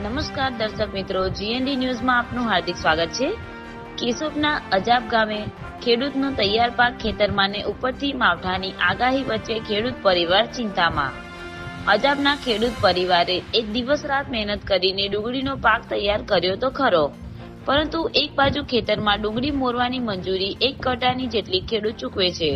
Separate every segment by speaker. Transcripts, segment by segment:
Speaker 1: દર્શક મિત્રો જીએનડી ન્યૂઝમાં આપનું હાર્દિક સ્વાગત છે. કેશોદના અજાબ ગામે ખેડૂતનો તૈયાર પાક ખેતરમાં ને ઉપરથી માવઠાની આગાહી વચ્ચે ખેડૂત પરિવાર ચિંતામાં. અજાબના ખેડૂત પરિવારે એક દિવસ રાત મહેનત કરીને ડુંગળીનો પાક તૈયાર કર્યો તો ખરો. પરંતુ એક બાજુ ખેતરમાં ડુંગળી મોરવાની મંજૂરી એક કટાની જેટલી ખેડૂત ચૂકવે છે,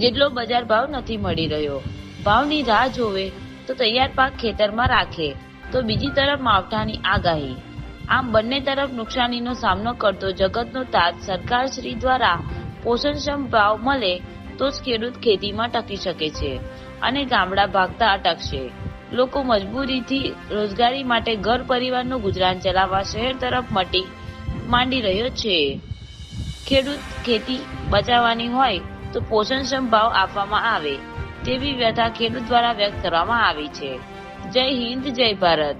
Speaker 1: જેટલો બજાર ભાવ નથી મળી રહ્યો. ભાવની રાહ જોવે તો તૈયાર પાક ખેતરમાં રાખે. તો બીજી તરફ માવઠાની આગાહી. આમ બંને તરફ નુકસાનીનો સામનો કરતો જગતનો તાજ સરકારશ્રી દ્વારા પોષણક્ષમ ભાવ મળે તો જ ખેડૂત ખેતીમાં ટકી શકે છે અને ગામડા ભાગતા અટકશે. લોકો મજબૂરીથી રોજગારી માટે ઘર પરિવારનું ગુજરાન ચલાવવા શહેર તરફ મટી માંડી રહ્યો છે. ખેડૂત ખેતી બચાવવાની હોય તો પોષણક્ષમ ભાવ આપવામાં આવે તેવી વ્યથા ખેડૂત દ્વારા વ્યક્ત કરવામાં આવી છે. જય હિન્દ જય ભારત.